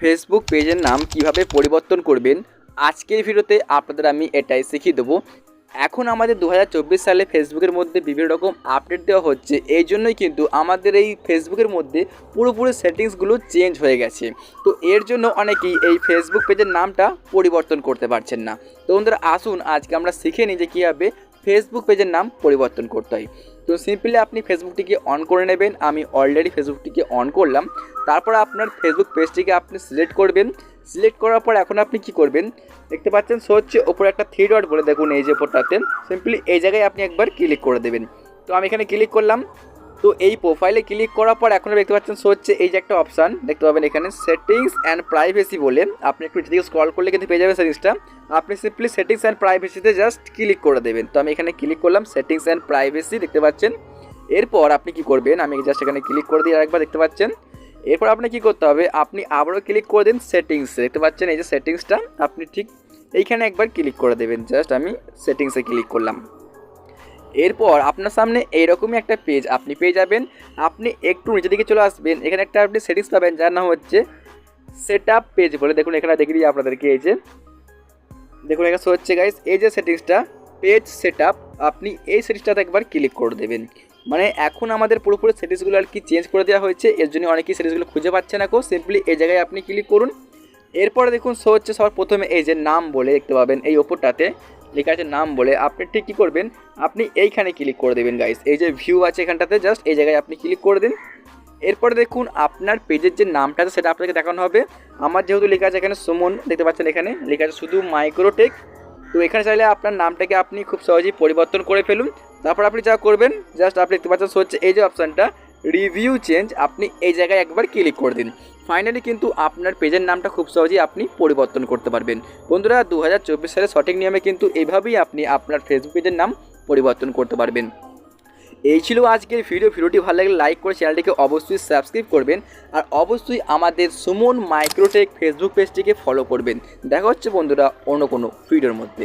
Facebook পেজের নাম কীভাবে পরিবর্তন করবেন, আজকের ভিডিওতে আপনাদের আমি এটাই শিখিয়ে দেবো। এখন আমাদের দু হাজার চব্বিশ সালে ফেসবুকের মধ্যে বিভিন্ন রকম আপডেট দেওয়া হচ্ছে, এই জন্যই কিন্তু আমাদের এই ফেসবুকের মধ্যে পুরোপুরি সেটিংসগুলো চেঞ্জ হয়ে গেছে। তো এর জন্য অনেকেই এই ফেসবুক পেজের নামটা পরিবর্তন করতে পারছেন না। তো আসুন আজকে আমরা শিখে নিই যে কীভাবে ফেসবুক পেজের নাম পরিবর্তন করতে হয়। তো সিম্পলি আপনি ফেসবুকটিকে অন করে নেবেন। আমি অলরেডি ফেসবুকটিকে অন করলাম। তারপর আপনার ফেসবুক পেজটিকে আপনি সিলেক্ট করবেন। সিলেক্ট করার পর এখন আপনি কি করবেন? দেখতে পাচ্ছেন সো হচ্ছে ওপরে একটা থ্রি ডট বলে দেখুন এই যে ওপরটাতে সিম্পলি এই জায়গায় আপনি একবার ক্লিক করে দেবেন। তো আমি এখানে ক্লিক করলাম। তো এই প্রোফাইলে ক্লিক করার পর এখন দেখতে পাচ্ছেন সো হচ্ছে এই যে একটা অপশান দেখতে পাবেন এখানে সেটিংস অ্যান্ড প্রাইভেসি বলে। আপনি একটু নিচে দিকে স্ক্রল করলে কিন্তু পেয়ে যাবেন সেটিংসটা আপনি সিম্পলি সেটিংস অ্যান্ড প্রাইভেসিতে জাস্ট ক্লিক করে দেবেন। তো আমি এখানে ক্লিক করলাম সেটিংস অ্যান্ড প্রাইভেসি দেখতে পাচ্ছেন। এরপর আপনি কি করবেন? আমি জাস্ট এখানে ক্লিক করে দিয়ে আরেকবার দেখতে পাচ্ছেন। এরপর আপনি কি করতে হবে? আপনি আবারও ক্লিক করে দিন সেটিংসে দেখতে পাচ্ছেন এই যে সেটিংসটা আপনি ঠিক এইখানে একবার ক্লিক করে দেবেন। জাস্ট আমি সেটিংসে ক্লিক করলাম। এরপর আপনার সামনে এইরকমই একটা পেজ আপনি পেয়ে যাবেন। আপনি একটু নিচের দিকে চলে আসবেন। এখানে একটা আপনি সেটিংস পাবেন, যার নাম হচ্ছে সেট আপ পেজ বলে। দেখুন, এখানে দেখিয়ে দিই আপনাদেরকে এই যে। দেখুন, এখানে হচ্ছে গাইস এই যে সেটিংসটা পেজ সেট আপ আপনি এই সেটিংসটাতে একবার ক্লিক করে দেবেন। মানে এখন আমাদের পুরোপুরি সেটিংসগুলো আর কি চেঞ্জ করে দেওয়া হয়েছে। এর জন্য অনেকেই সেটিংসগুলো খুঁজে পাচ্ছে না কো সিম্পলি এই জায়গায় আপনি ক্লিক করুন। এরপরে দেখুন শো হচ্ছে সবার প্রথমে এই যে নাম বলে দেখতে পাবেন, এই ওপরটাতে লেখা আছে নাম বলে। আপনি ঠিক কী করবেন, আপনি এইখানে ক্লিক করে দেবেন গাইস এই যে ভিউ আছে এখানটাতে জাস্ট এই জায়গায় আপনি ক্লিক করে দিন। এরপরে দেখুন, আপনার পেজের যে নামটা আছে, সেটা আপনাকে দেখানো হবে। আমার যেহেতু লেখা আছে এখানে সুমন, দেখতে পাচ্ছেন এখানে, লেখা আছে শুধু মাইক্রোটেক তো এখানে চাইলে আপনার নামটাকে আপনি খুব সহজেই পরিবর্তন করে ফেলুন। তারপর আপনি যা করবেন জাস্ট আপনি দেখতে পাচ্ছেন হচ্ছে এই যে অপশানটা রিভিউ চেঞ্জ আপনি এই জায়গায় একবার ক্লিক করে দিন। ফাইনালি কিন্তু আপনার পেজের নামটা খুব সহজেই আপনি পরিবর্তন করতে পারবেন। বন্ধুরা দু সালের সঠিক নিয়মে কিন্তু এইভাবেই আপনি আপনার ফেসবুক পেজের নাম পরিবর্তন করতে পারবেন। এই ছিল আজকের ভিডিও ভিডিওটি ভালো লাগলে লাইক করে চ্যানেলটিকে অবশ্যই সাবস্ক্রাইব করবেন আর অবশ্যই আমাদের সুমন মাইক্রোটেক ফেসবুক পেজটিকে ফলো করবেন। দেখা হচ্ছে বন্ধুরা অন্য কোনো ভিডিওর মধ্যে।